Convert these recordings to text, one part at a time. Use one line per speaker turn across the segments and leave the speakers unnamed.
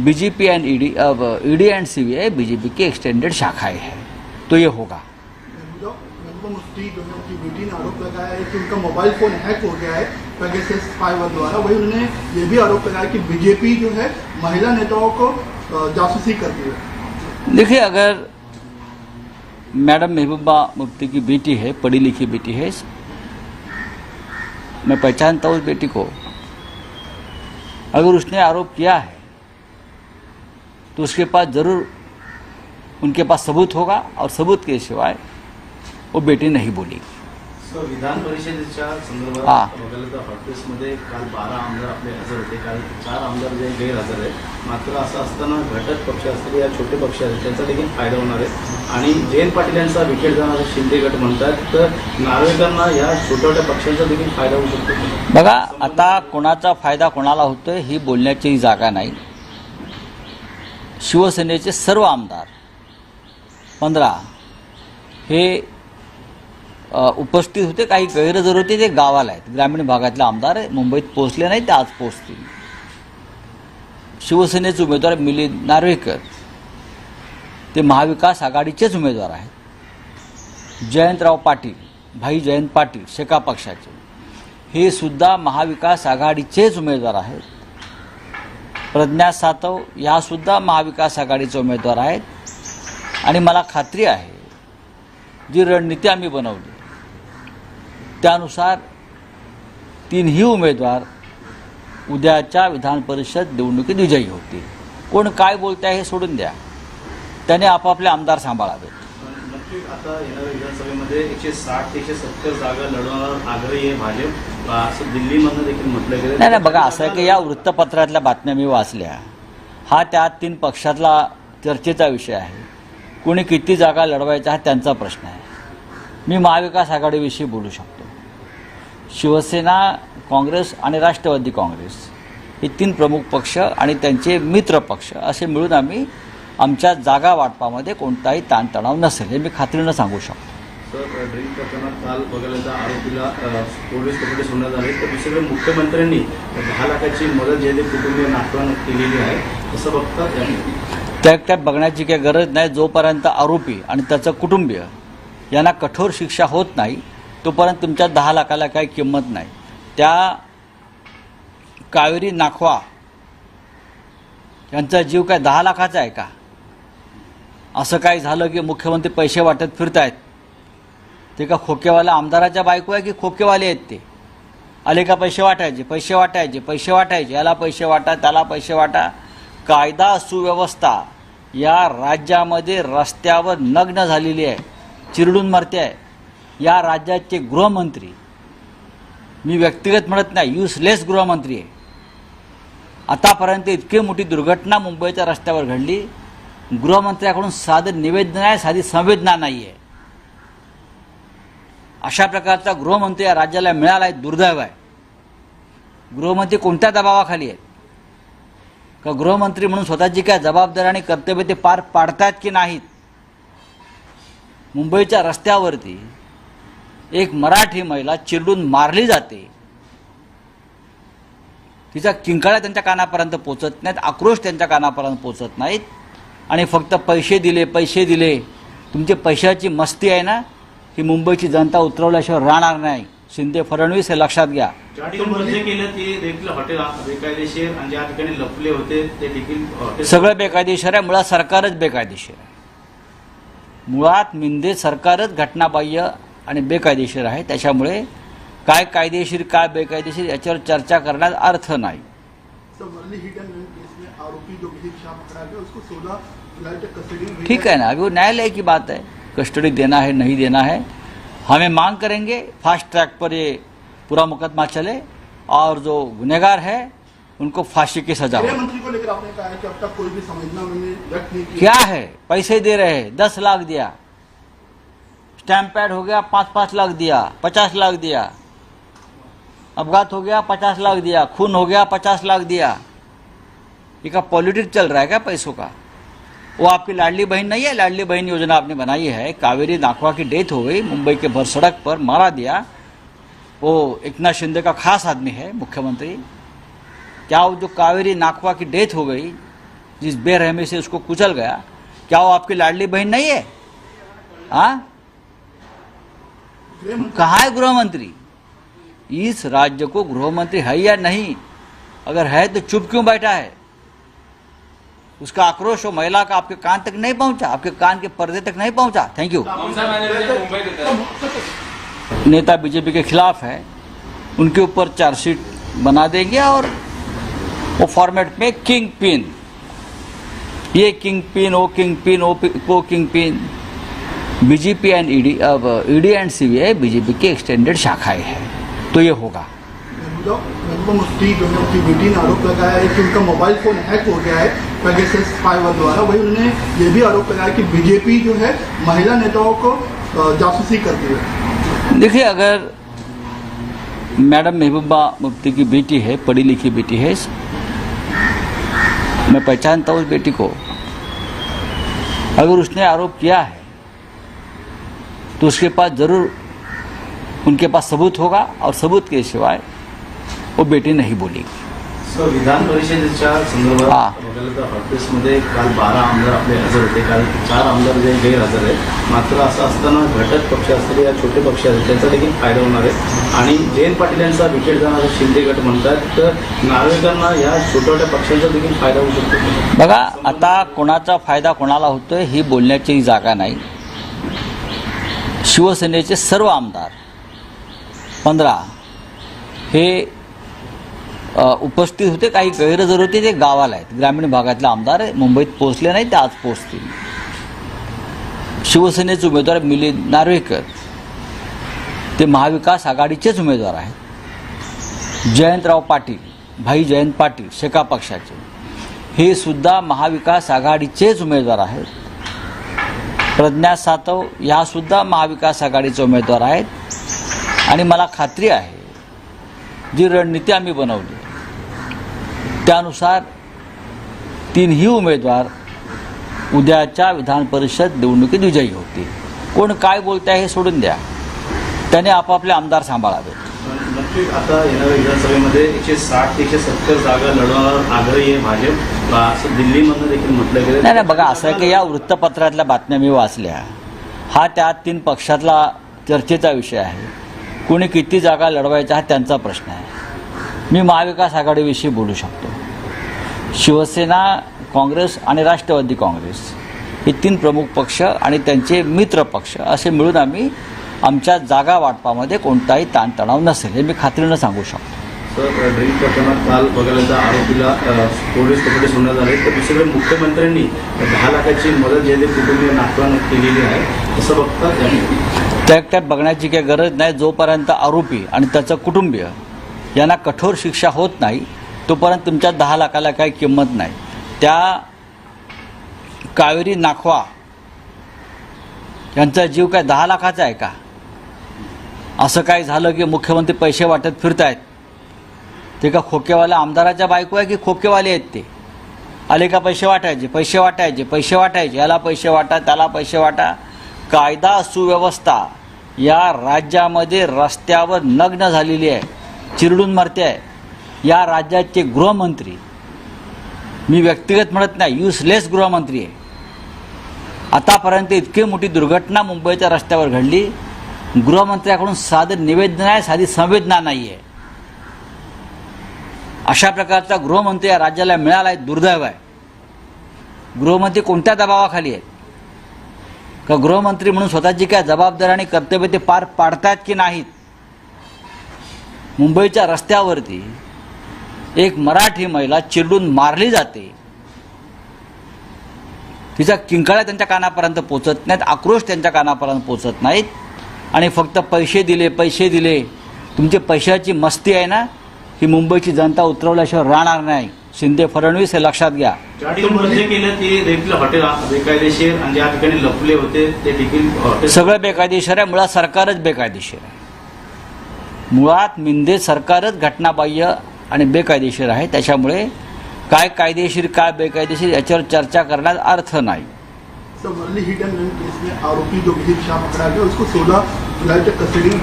BJP and ED अब ED and CBI BJP की extended शाखाएँ हैं। तो ये होगा।
महबूबा महबूबा मुफ्ती जो है उनकी बेटी ने आरोप लगाया है कि उनका मोबाइल फ़ोन हैक हो गया है द्वारा। वही उन्होंने ये भी आरोप लगाया कि बीजेपी जो है महिला नेताओं को जासूसी करती है
देखिए अगर मैडम महबूबा मुफ्ती की बेटी है पढ़ी लिखी बेटी है मैं पहचानता हूँ उस बेटी को। अगर उसने आरोप किया है तो उसके पास जरूर उनके पास सबूत होगा और सबूत के सिवाय वो बेटी नहीं बोलेगी।
विधान परिषदेच्या. संदर्भात बघायला तर हॉटेल्समध्ये काल बारा आमदार आपले हजर होते. काल चार आमदार जे गैरहजर आहेत. मात्र असं असताना घटक पक्ष असतील या छोटे पक्ष आहेत त्यांचा देखील फायदा होणार आहे. आणि जयंत पाटील यांचा विकेट जाणार शिंदे गट म्हणतात तर नार्वेकरांना या छोट्या छोट्या पक्षांचा देखील फायदा होऊ शकतो.
बघा आता कोणाचा फायदा कोणाला होतोय ही बोलण्याची जागा नाही. शिवसेनेचे सर्व आमदार. पंधरा. हे उपस्थित होते काही गैरहजर होते ते गावाला आहेत. ग्रामीण भागातले आमदार मुंबईत पोहोचले नाही ते आज पोहोचतील. शिवसेनेचे उमेदवार मिलिंद नार्वेकर. ते महाविकास आघाडीचेच उमेदवार आहेत. जयंतराव पाटील भाई जयंत पाटील शेका पक्षाचे. हे सुद्धा महाविकास आघाडीचेच उमेदवार आहेत. प्रज्ञा सातव यासुद्धा महाविकास आघाडीचे उमेदवार आहेत. आणि मला खात्री आहे जी रणनीती आम्ही बनवली त्यानुसार तीनही उमेदवार उद्याच्या विधान परिषद निवडणुकीत विजयी होतील. कोण काय बोलत आहे हे सोडून द्या. त्याने आपापले आमदार सांभाळावेत.
आता येणाऱ्या विधानसभेमध्ये एकशे साठ एकशे सत्तर जागा लढवणार आग्रही आहे भाजप. असं दिल्लीमधनं देखील म्हटलं गेलं.
नाही नाही बघा असं आहे की या वृत्तपत्रातल्या बातम्या मी वाचल्या. हा त्या तीन पक्षातला चर्चेचा विषय आहे. कोणी किती जागा लढवायचा हा त्यांचा प्रश्न आहे. मी महाविकास आघाडीविषयी बोलू शकतो. शिवसेना काँग्रेस आणि राष्ट्रवादी काँग्रेस हे तीन प्रमुख पक्ष आणि त्यांचे मित्र पक्ष असे मिळून आम्ही आमच्या जागा वाटपामध्ये कोणताही ताणतणाव नसेल हे मी खात्रीनं सांगू शकतो.
सर ड्रिंक प्रकरणात काल बघायला तर आरोपीला अ, पोलीस कोठडी सोडण्यात आली. तर दुसरीकडे मुख्यमंत्र्यांनी दहा लाखाची मदत जे ते कुटुंबीय नातवानं केलेली आहे असं बघतात यांनी
त्या एकट्यात बघण्याची काही गरज नाही. जोपर्यंत आरोपी आणि त्याचं कुटुंबीय यांना कठोर शिक्षा होत नाही तोपर्यंत तुमच्या दहा लाखाला काही किंमत नाही. त्या कावेरी नाखवा यांचा जीव काय दहा लाखाचा आहे का? असं काय झालं की मुख्यमंत्री पैसे वाटत फिरतायत. ते का खोकेवाला आमदाराच्या बायको आहे की खोकेवाले आहेत ते? आले का पैसे वाटायचे? पैसे वाटायचे पैसे वाटायचे. याला पैसे वाटा त्याला पैसे वाटा. कायदा सुव्यवस्था या राज्यामध्ये रस्त्यावर नग्न झालेली आहे. चिरडून मरते आहे. या राज्याचे गृहमंत्री मी व्यक्तिगत म्हणत नाही युसलेस गृहमंत्री आहे. आतापर्यंत इतकी मोठी दुर्घटना मुंबईच्या रस्त्यावर घडली. गृहमंत्र्याकडून साधं निवेदन आहे साधी संवेदना नाही आहे अशा प्रकारचा गृहमंत्री या राज्याला मिळाला आहे दुर्दैव आहे. गृहमंत्री कोणत्या दबावाखाली आहेत? का गृहमंत्री म्हणून स्वतःची काय जबाबदारी आणि कर्तव्य ते पार पाडतात की नाहीत? मुंबईच्या रस्त्यावरती एक मराठी महिला चिरडून मारली जाते. तिचा किंकाळ्या त्यांच्या कानापर्यंत पोचत नाहीत आक्रोश त्यांच्या कानापर्यंत पोचत नाहीत. आणि फक्त पैसे दिले पैसे दिले. तुमची पैशाची मस्ती आहे ना? ही मुंबईची जनता उतरवल्याशिवाय राहणार नाही. शिंदे फडणवीस हे लक्षात घ्या.
ज्या ठिकाणी बदली केलं ते देखील हॉटेल बेकायदेशीर आणि ज्या ठिकाणी लपले होते ते देखील हॉटेल
सगळं बेकायदेशीर आहे. मुळात सरकारच बेकायदेशीर आहे. मुळात मिंदे सरकारच घटनाबाह्य आणि बेकायदेशीर आहे. त्याच्यामुळे काय कायदेशीर काय बेकायदेशीर याच्यावर चर्चा करण्यात अर्थ नाही. ठीक है ना? अभी वो न्यायालय की बात है। कस्टडी देना है नहीं देना है। हमें मांग करेंगे फास्ट ट्रैक पर ये पूरा मुकदमा चले और जो गुनहगार है उनको फांसी की सजा
मंत्री को लेकर आपने कहा है कि अब तक कोई भी व्यक्त नहीं
क्या। है? पैसे दे रहे हैं दस लाख दिया। स्टैम्प पैड हो गया पाँच पाँच लाख दिया पचास लाख दिया। अपघात हो गया पचास लाख दिया। खून हो गया पचास लाख दिया। ये का पॉलिटिक्स चल रहा है क्या पैसों का? वो आपकी लाडली बहन नहीं है, लाडली बहन योजना आपने बनाई है। कावेरी नाखवा की डेथ हो गई, मुंबई के भर सड़क पर मारा दिया। वो एकनाथ शिंदे का खास आदमी है, मुख्यमंत्री। क्या वो जो कावेरी नाखवा की डेथ हो गई, जिस बेरहमी से उसको कुचल गया, क्या वो आपकी लाडली बहन नहीं है? हाँ? कहाँ है गृह मंत्री इस राज्य को गृह मंत्री है या नहीं? अगर है तो चुप क्यों बैठा है? उसका आक्रोश वो महिला का आपके कान तक नहीं पहुँचा आपके कान के पर्दे तक नहीं पहुँचा। थैंक यू नेता बीजेपी के खिलाफ है उनके ऊपर चार्जशीट बना देंगे और वो फॉर्मेट में किंग पिन ये किंग पिन वो किंग पिन वो kingpin BJP and ED अब ईडी एंड सीबीआई बीजेपी की एक्सटेंडेड शाखाएँ हैं तो ये होगा।
है उनकी मोबाइल फ़ोन हो वही आरोप लगाया कि बीजेपी जो है, महिला नेताओं को जासूसी करती है।
देखिए, अगर मैडम महबूबा मुफ्ती की बेटी है, पढ़ी लिखी बेटी है मैं पहचानता हूँ उस बेटी को। अगर उसने आरोप किया है तो उसके पास ज़रूर उनके पास सबूत होगा और सबूत के सिवाय वो बेटी नहीं बोलेगी
सर विधान परिषदेच्या. संदर्भात हॉटेल्समध्ये काल बारा आमदार आपले हजर होते. काल चार आमदार जे गैरहजर आहेत. मात्र असं असताना घटक पक्ष असलेले या छोटे पक्ष आहेत त्यांचा देखील फायदा होणार आहे. आणि जयंत पाटील यांचा विकेट जाणारा शिंदे गट म्हणतात तर नार्वेकरांना या छोट्या छोट्या पक्षांचा देखील फायदा होऊ शकतो.
बघा आता कोणाचा फायदा कोणाला होतोय ही बोलण्याची जागा नाही. शिवसेनेचे सर्व आमदार पंधरा हे उपस्थित होते. काही गैरहजर होते ते गावाला आहेत. ग्रामीण भागातले आमदार मुंबईत पोहोचले नाही ते आज पोहोचतील. शिवसेनेचे उमेदवार मिलिंद नार्वेकर. ते महाविकास आघाडीचेच उमेदवार आहेत. जयंतराव पाटील भाई जयंत पाटील शेका पक्षाचे. हे सुद्धा महाविकास आघाडीचेच उमेदवार आहेत. प्रज्ञा सातव ह्या सुद्धा महाविकास आघाडीचे उमेदवार आहेत. आणि मला खात्री आहे जी रणनीती आम्ही बनवली त्यानुसार तीनही उमेदवार उद्याच्या विधान परिषद निवडणुकीत विजयी होतील. कोण काय बोलत आहे हे सोडून द्या. त्याने आपापले आमदार सांभाळावेत.
नक्कीच आता येणाऱ्या विधानसभेमध्ये एकशे साठ ते एकशे सत्तर जागा लढवणार आग्रही आहे भाजप. बा- असं दिल्लीमधनं देखील म्हटलं गेलं.
नाही नाही बघा असं आहे की या वृत्तपत्रातल्या बातम्या मी वाचल्या. हा त्या तीन पक्षातला चर्चेचा विषय आहे. कोणी किती जागा लढवायचा हा त्यांचा प्रश्न आहे. मी महाविकास आघाडीविषयी बोलू शकतो. शिवसेना काँग्रेस आणि राष्ट्रवादी काँग्रेस हे तीन प्रमुख पक्ष आणि त्यांचे मित्र पक्ष असे मिळून आम्ही आमच्या जागा वाटपामध्ये कोणताही ताणतणाव नसेल हे मी खात्रीनं सांगू शकतो.
तर ड्रिंक प्रकरणात काल बघायला तर आरोपीला अ, पोलीस कोठडी सोडण्यात आले. तर दुसरीकडे मुख्यमंत्र्यांनी दहा लाखाची मदत जे कुटुंबीय नागपूर केलेली आहे असं बघता त्यांनी.
त्या एकट्यात बघण्याची काही गरज नाही. जोपर्यंत आरोपी आणि त्याचं कुटुंबीय यांना कठोर शिक्षा होत नाही तोपर्यंत तुमच्या दहा लाखाला काही किंमत नाही. त्या कावेरी नाखवा यांचा जीव काय दहा लाखाचा आहे का? असं काय झालं की मुख्यमंत्री पैसे वाटत फिरतायत. ते का खोकेवाल्या आमदाराच्या बायको आहे की खोकेवाले आहेत ते? आले का पैसे वाटायचे? पैसे वाटायचे पैसे वाटायचे. याला पैसे वाटा त्याला पैसे वाटा. कायदा सुव्यवस्था या राज्यामध्ये रस्त्यावर नग्न झालेली आहे. चिरडून मरते आहे. या राज्याचे गृहमंत्री. मी व्यक्तिगत म्हणत नाही युसलेस गृहमंत्री आहे. आतापर्यंत इतकी मोठी दुर्घटना मुंबईच्या रस्त्यावर घडली. गृहमंत्र्याकडून साधं निवेदन आहे साधी संवेदना नाही आहे अशा प्रकारचा गृहमंत्री या राज्याला मिळाला आहे दुर्दैव आहे. गृहमंत्री कोणत्या दबावाखाली आहेत? का गृहमंत्री म्हणून स्वतःची काय जबाबदारी आणि कर्तव्य ते पार पाडतायत की नाहीत? मुंबईच्या रस्त्यावरती एक मराठी महिला चिरडून मारली जाते. तिच्या किंकाळ्या त्यांच्या कानापर्यंत पोचत नाहीत आक्रोश त्यांच्या कानापर्यंत पोचत नाहीत. आणि फक्त पैसे दिले पैसे दिले. तुमची पैशाची मस्ती आहे ना? ही मुंबईची जनता उतरवल्याशिवाय राहणार नाही. शिंदे फडणवीस हे लक्षात घ्या. सगळं बेकायदेशीर आहे. मुळात सरकारच बेकायदेशीर आहे. मुळात मिंदे सरकारच घटनाबाह्य आणि बेकायदेशीर आहे. त्याच्यामुळे काय कायदेशीर काय बेकायदेशीर याच्यावर चर्चा करण्यात अर्थ नाही.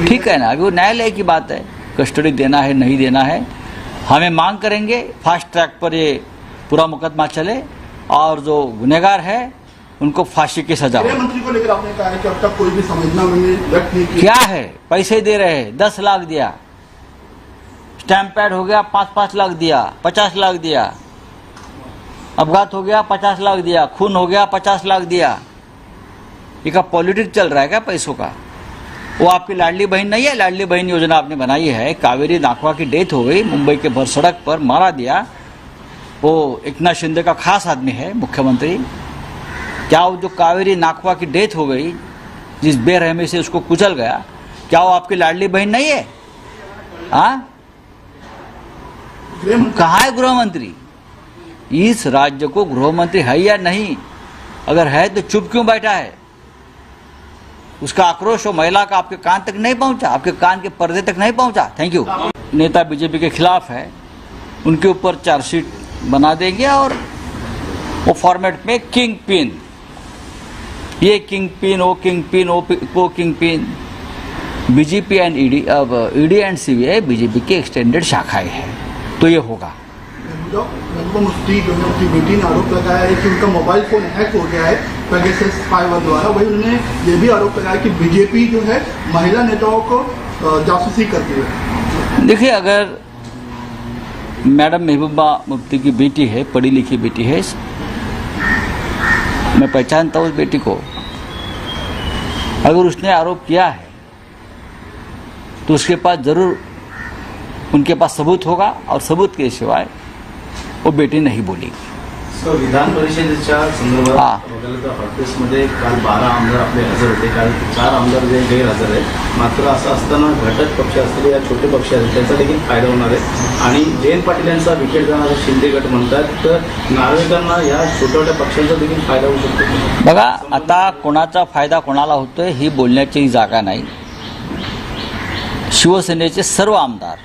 ठीक है ना? अभी वो न्यायालय की बात है। कस्टडी देना है नहीं देना है। हमें मांग करेंगे। फास्ट ट्रैक पर ये पूरा मुकदमा चले और जो गुनहगार है उनको फांसी की सजा हो।
मंत्री को लेकर आपने कहा है कि अब तक कोई भी की
क्या है? पैसे दे रहे हैं। दस लाख दिया। स्टैम्प पैड हो गया पाँच पाँच लाख दिया, पचास लाख दिया। अपघात हो गया, पचास लाख दिया, खून हो गया, पचास लाख दिया। ये का पॉलिटिक्स चल रहा है क्या पैसों का? वो आपकी लाडली बहन नहीं है, लाडली बहन योजना आपने बनाई है। कावेरी नाखवा की डेथ हो गई, मुंबई के भर सड़क पर मारा दिया। वो एकनाथ शिंदे का खास आदमी है, मुख्यमंत्री। क्या वो जो कावेरी नाकवा की डेथ हो गई, जिस बेरहमी से उसको कुचल गया, क्या वो आपकी लाडली बहन नहीं है? हाँ? कहाँ है गृह मंत्री इस राज्य को गृह मंत्री है या नहीं? अगर है तो चुप क्यों बैठा है? उसका आक्रोश वो महिला का आपके कान तक नहीं पहुँचा, आपके कान के पर्दे तक नहीं पहुँचा। थैंक यू नेता बीजेपी के खिलाफ है। उनके ऊपर चार्जशीट बना देंगे और वो फॉर्मेट में किंग पिन ये किंग पिन वो किंग पिन वो kingpin BJP and ED अब ईडी एंड सीबीआई बीजेपी की एक्सटेंडेड शाखाएँ हैं। तो ये होगा।
मुफ्ती बेटी ने आरोप लगाया है कि उनका मोबाइल फ़ोन हैक हो गया है पेगासस द्वारा। वही उन्होंने ये भी आरोप लगाया कि बीजेपी जो है महिला नेताओं को जासूसी करती है।
देखिए अगर मैडम महबूबा मुफ्ती की बेटी है पढ़ी लिखी बेटी है मैं पहचानता हूँ उस बेटी को। अगर उसने आरोप किया है तो उसके पास ज़रूर उनके पास सबूत होगा और सबूत के सिवाय वो बेटी नहीं बोलेगी।
विधान परिषदेच्या. संदर्भात काल बारा आमदार आपले हजर होते. काल चार आमदार जे गैरहजर आहेत. मात्र असं असताना घटक पक्ष असलेले या छोटे पक्ष आहेत त्याचा देखील फायदा होणार आहे. आणि जयंत पाटील यांचा विकेट जाणारा शिंदे गट म्हणतात तर नागरिकांना या छोट्या छोट्या पक्षांचा देखील फायदा होऊ शकतो.
बघा आता कोणाचा फायदा कोणाला होतोय ही बोलण्याची जागा नाही. शिवसेनेचे सर्व आमदार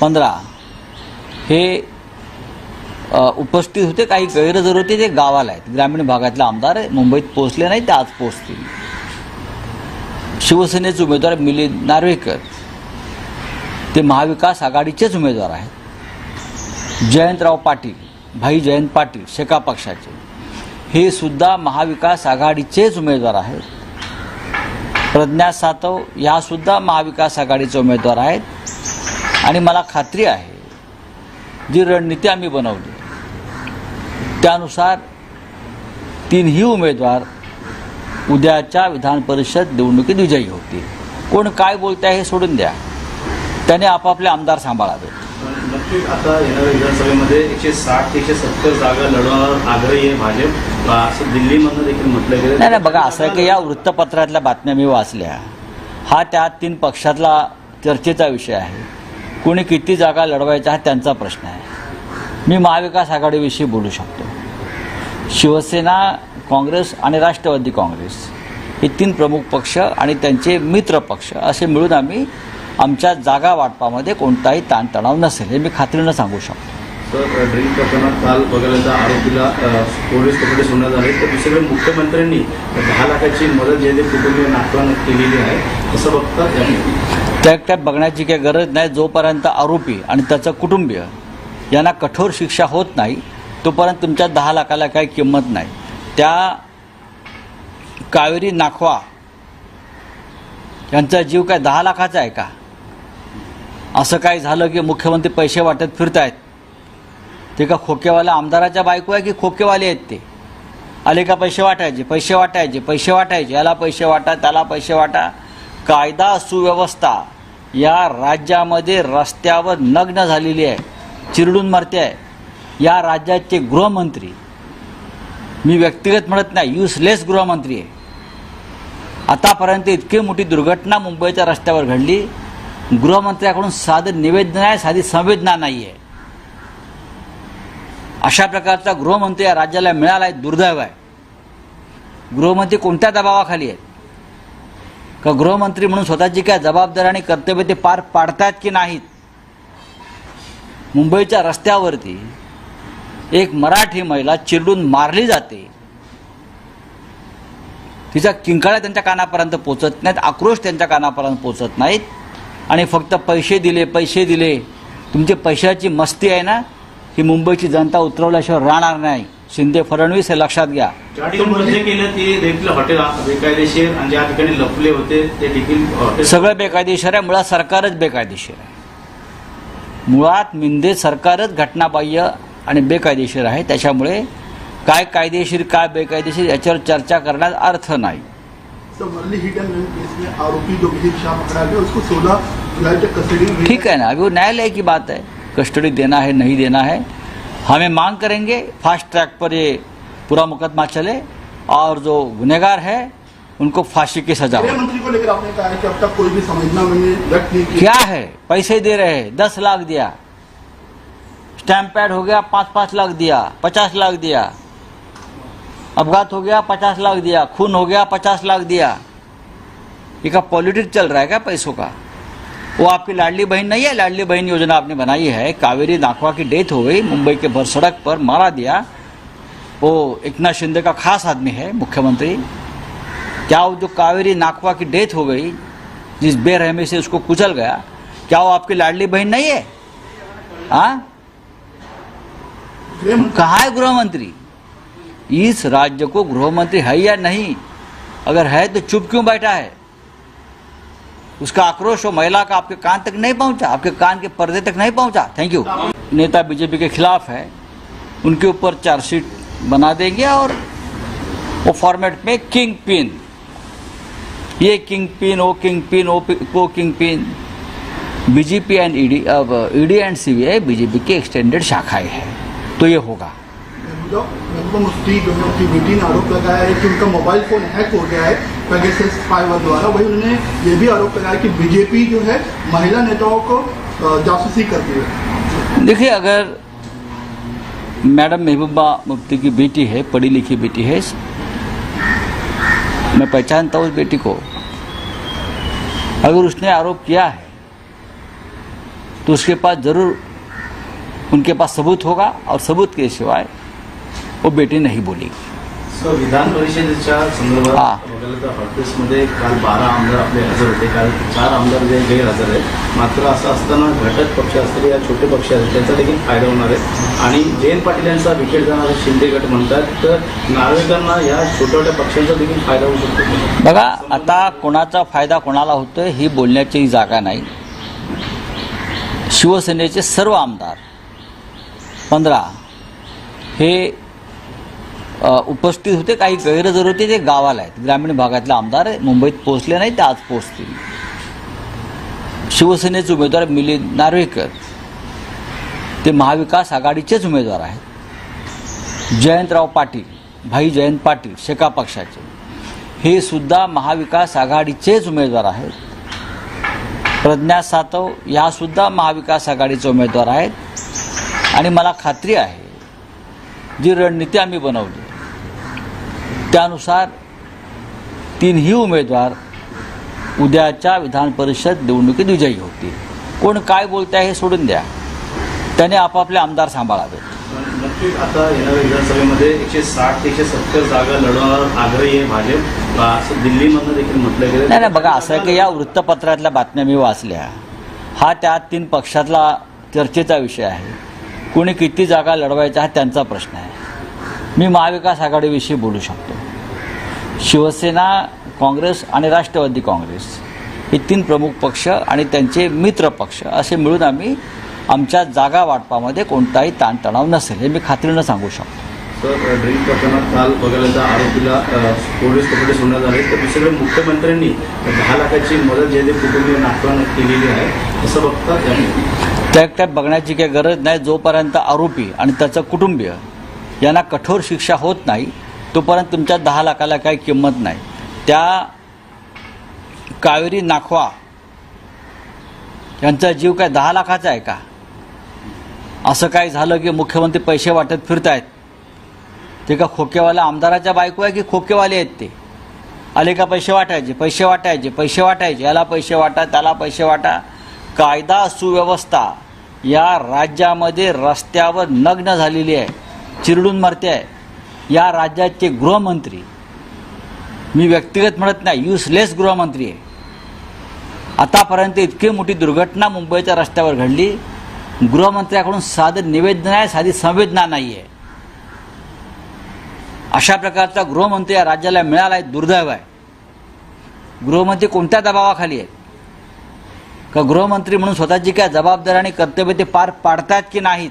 पंधरा. हे उपस्थित होते काही गैरहजर होते ते गावाला आहेत. ग्रामीण भागातले आमदार मुंबईत पोहोचले नाही ते आज पोहोचतील. शिवसेनेचे उमेदवार मिलिंद नार्वेकर. ते महाविकास आघाडीचेच उमेदवार आहेत. जयंतराव पाटील भाई जयंत पाटील शेका पक्षाचे. हे सुद्धा महाविकास आघाडीचेच उमेदवार आहेत. प्रज्ञा सातव ह्यासुद्धा महाविकास आघाडीचे उमेदवार आहेत. आणि मला खात्री आहे जी रणनीती आम्ही बनवली त्यानुसार तीनही उमेदवार उद्याच्या विधान परिषद निवडणुकीत विजयी होतील. कोण काय बोलत आहे हे सोडून द्या. त्याने आपापले आमदार सांभाळावेत.
पण नक्कीच आता येणाऱ्या विधानसभेमध्ये एकशे साठ एकशे सत्तर जागा लढवणार आग्रही आहे भाजप. असं दिल्लीमधनं देखील म्हटलं गेलं.
नाही नाही बघा असं आहे की या वृत्तपत्रातल्या बातम्या मी वाचल्या. हा त्या तीन पक्षातला चर्चेचा विषय आहे. कोणी किती जागा लढवायचा हा त्यांचा प्रश्न आहे. मी महाविकास आघाडीविषयी बोलू शकतो. शिवसेना काँग्रेस आणि राष्ट्रवादी काँग्रेस हे तीन प्रमुख पक्ष आणि त्यांचे मित्र पक्ष असे मिळून आम्ही आमच्या जागा वाटपामध्ये कोणताही ताणतणाव नसेल हे मी खात्रीनं सांगू शकतो.
तर ड्रिंक प्रकरणात काल बघायला तर आरोपीला पोलीस सोडण्यात आले. तर दुसरीकडे मुख्यमंत्र्यांनी दहा लाखाची मदत जे ते कुटुंबीय नातवांना केलेली आहे असं बघतात
त्या त्यात बघण्याची काही गरज नाही. जोपर्यंत आरोपी आणि त्याचं कुटुंबीय यांना कठोर शिक्षा होत नाही तोपर्यंत तुमच्या दहा लाखाला काही किंमत नाही. त्या कावेरी नाखवा यांचा जीव काय दहा लाखाचा आहे का? असं काय झालं की मुख्यमंत्री पैसे वाटत फिरतायत. ते का खोकेवाल्या आमदाराच्या बायको आहे की खोकेवाले आहेत ते? आले का पैसे वाटायचे? पैसे वाटायचे पैसे वाटायचे. याला पैसे वाटा त्याला पैसे वाटा. कायदा सुव्यवस्था. या राज्यामध्ये रस्त्यावर नग्न झालेली आहे चिरडून मरते आहे. या राज्याचे गृहमंत्री मी व्यक्तिगत म्हणत नाही युसलेस गृहमंत्री आहे. आतापर्यंत इतकी मोठी दुर्घटना मुंबईच्या रस्त्यावर घडली गृहमंत्र्याकडून साधं निवेदन आहे साधी संवेदना नाही आहे. अशा प्रकारचा गृहमंत्री या राज्याला मिळाला आहे दुर्दैव आहे. गृहमंत्री कोणत्या दबावाखाली आहेत? का गृहमंत्री म्हणून स्वतःची काय जबाबदारी आणि कर्तव्य ते पार पाडतात की नाहीत? मुंबईच्या रस्त्यावरती एक मराठी महिला चिरडून मारली जाते. तिच्या किंकाळ्या त्यांच्या कानापर्यंत पोचत नाहीत आक्रोश त्यांच्या कानापर्यंत पोचत नाहीत आणि फक्त पैसे दिले पैसे दिले. तुमची पैशाची मस्ती आहे ना? ही मुंबईची जनता उतरवल्याशिवाय राहणार नाही. शिंदे फडणवीस हे लक्षात घ्या.
ज्या ठिकाणी बंद केलं ते देखील हॉटेल बेकायदेशीर आणि ज्या ठिकाणी लपले होते ते देखील हॉटेल
सगळं बेकायदेशीर आहे मुळात सरकारच बेकायदेशीर आहे. मुळात मिंदे सरकारच घटनाबाह्य आणि बेकायदेशीर आहे त्याच्यामुळे काय कायदेशीर काय बेकायदेशीर याच्यावर चर्चा करण्यात अर्थ नाही. ठीक है ना अभी वो न्यायालय की बात है कस्टडी देना है नहीं देना है। हमें मांग करेंगे फास्ट ट्रैक पर ये पूरा मुकदमा चले और जो गुनहगार है उनको फांसी की सजा
मंत्री को लेकर आपने कहा है कि अब तक कोई भी संवेदना नहीं
क्या। है? पैसे दे रहे हैं। दस लाख दिया। स्टैम्प पैड हो गया पाँच पाँच लाख दिया पचास लाख दिया। अपघात हो गया पचास लाख दिया। खून हो गया पचास लाख दिया। ये का पॉलिटिक्स चल रहा है क्या पैसों का? वो आपकी लाडली बहन नहीं है। लाडली बहन योजना आपने बनाई है। कावेरी नाखवा की डेथ हो गई मुंबई के भर सड़क पर मारा दिया। वो एकनाथ शिंदे का खास आदमी है, मुख्यमंत्री। क्या वो जो कावेरी नाखवा की डेथ हो गई, जिस बेरहमी से उसको कुचल गया, क्या वो आपकी लाडली बहन नहीं है? हाँ? कहाँ है गृह मंत्री इस राज्य को गृह मंत्री है या नहीं? अगर है तो चुप क्यों बैठा है? उसका आक्रोश वो महिला का आपके कान तक नहीं पहुँचा, आपके कान के पर्दे तक नहीं पहुँचा। थैंक यू नेता बीजेपी के खिलाफ है, उनके ऊपर चार्जशीट बना देंगे और वो फॉर्मेट में किंग पिन ये किंग पिन वो किंग पिन वो kingpin BJP and ED अब ईडी एंड सीबीआई बीजेपी की एक्सटेंडेड शाखाएँ हैं। तो ये होगा।
मुफ्ती जो बेटी ने आरोप लगाया है कि उनका मोबाइल फ़ोन हैक हो गया है। पेगासस द्वारा वही उन्होंने ये भी आरोप लगाया कि बीजेपी जो है महिला नेताओं को जासूसी करती है
देखिए अगर मैडम महबूबा मुफ्ती की बेटी है, पढ़ी लिखी बेटी है। मैं पहचानता हूँ उस बेटी को। अगर उसने आरोप किया है तो उसके पास ज़रूर उनके पास सबूत होगा और सबूत के सिवाय वो बेटी नहीं बोलेगी।
सर विधान परिषदेच्या. संदर्भात बघायला तर काल बारा आमदार आपले हजर होते. काल चार आमदार जे गैरहजर आहेत. मात्र असं असताना घटक पक्ष असतील या छोटे पक्ष आहेत त्यांचा देखील फायदा होणार आहे. आणि जयंत पाटील यांचा विकेट जाणारे शिंदे गट म्हणतात तर नागरिकांना या छोट्या छोट्या पक्षांचा देखील फायदा होऊ शकतो.
बघा आता कोणाचा फायदा कोणाला होतोय ही बोलण्याची जागा नाही. शिवसेनेचे सर्व आमदार पंधरा हे उपस्थित होते. काही गैरहजर होते ते गावाला आहेत. ग्रामीण भागातले आमदार मुंबईत पोहोचले नाही ते आज पोहोचतील. शिवसेनेचे उमेदवार मिलिंद नार्वेकर. ते महाविकास आघाडीचेच उमेदवार आहेत. जयंतराव पाटील भाई जयंत पाटील शेका पक्षाचे. हे सुद्धा महाविकास आघाडीचेच उमेदवार आहेत. प्रज्ञा सातव या सुद्धा महाविकास आघाडीचे उमेदवार आहेत. आणि मला खात्री आहे जी रणनीती आम्ही बनवली त्यानुसार तीनही उमेदवार उद्याच्या विधान परिषद निवडणुकीत विजयी होतील. कोण काय बोलत आहे हे सोडून द्या. त्याने आपापले आमदार सांभाळावेत.
नक्कीच आता येणाऱ्या विधानसभेमध्ये एकशे साठ ते एकशे सत्तर जागा लढवणार आग्रही आहे भाजप. असं दिल्लीमधनं देखील म्हटलं गेलं.
नाही नाही बघा असं आहे की या वृत्तपत्रातल्या बातम्या मी वाचल्या. हा त्या तीन पक्षातला चर्चेचा विषय आहे. कोणी किती जागा लढवायच्या हा त्यांचा प्रश्न आहे. मी महाविकास आघाडीविषयी बोलू शकतो. शिवसेना काँग्रेस आणि राष्ट्रवादी काँग्रेस हे तीन प्रमुख पक्ष आणि त्यांचे मित्र पक्ष असे मिळून आम्ही आमच्या जागा वाटपामध्ये कोणताही ताणतणाव नसेल हे मी खात्रीनं सांगू शकतो.
ड्रिंक काल बघायला आरोपीला अ, पोलीस कोठडी सोडण्यात आले. तर दुसरीकडे मुख्यमंत्र्यांनी दहा लाखाची मदत कुटुंबीय केलेली आहे असं
त्या त्यात बघण्याची काही गरज नाही. जोपर्यंत आरोपी आणि त्याचं कुटुंबीय यांना कठोर शिक्षा होत नाही तोपर्यंत तुमच्या दहा लाखाला काही किंमत नाही. त्या कावेरी नाखवा यांचा जीव काय दहा लाखाचा आहे का? असं काय झालं की मुख्यमंत्री पैसे वाटत फिरतायत. ते का खोकेवाला आमदाराच्या बायको आहे की खोकेवाले आहेत ते? आले का पैसे वाटायचे? पैसे वाटायचे पैसे वाटायचे. याला पैसे वाटा त्याला पैसे वाटा. कायदा सुव्यवस्था या राज्यामध्ये रस्त्यावर नग्न झालेली आहे. चिरडून मरते आहे. या राज्याचे गृहमंत्री. मी व्यक्तिगत म्हणत नाही युसलेस गृहमंत्री आहे. आतापर्यंत इतकी मोठी दुर्घटना मुंबईच्या रस्त्यावर घडली. गृहमंत्र्याकडून साधं निवेदन आहे साधी संवेदना नाही आहे अशा प्रकारचा गृहमंत्री या राज्याला मिळाला आहे दुर्दैव आहे. गृहमंत्री कोणत्या दबावाखाली आहेत? का गृहमंत्री म्हणून स्वतःची काय जबाबदारी आणि कर्तव्य ते पार पाडतात की नाहीत?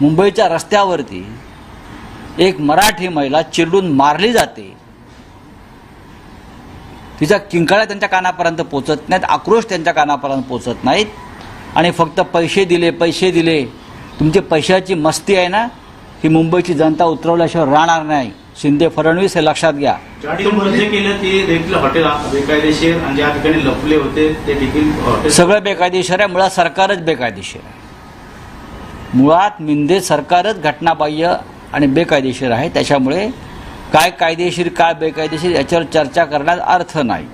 मुंबईच्या रस्त्यावरती एक मराठी महिला चिरडून मारली जाते. तिचा किंकाळ्या त्यांच्या कानापर्यंत पोचत नाहीत आक्रोश त्यांच्या कानापर्यंत पोचत नाहीत. आणि फक्त पैसे दिले पैसे दिले. तुमची पैशाची मस्ती आहे ना? ही मुंबईची जनता उतरवल्याशिवाय राहणार नाही. शिंदे फडणवीस हे लक्षात घ्या. सगळं बेकायदेशीर आहे मुळात सरकारच बेकायदेशीर आहे. मुळात मिंदे सरकारच घटनाबाह्य आणि बेकायदेशीर आहे. त्याच्यामुळे काय कायदेशीर काय बेकायदेशीर याच्यावर चर्चा करण्यात अर्थ नाही.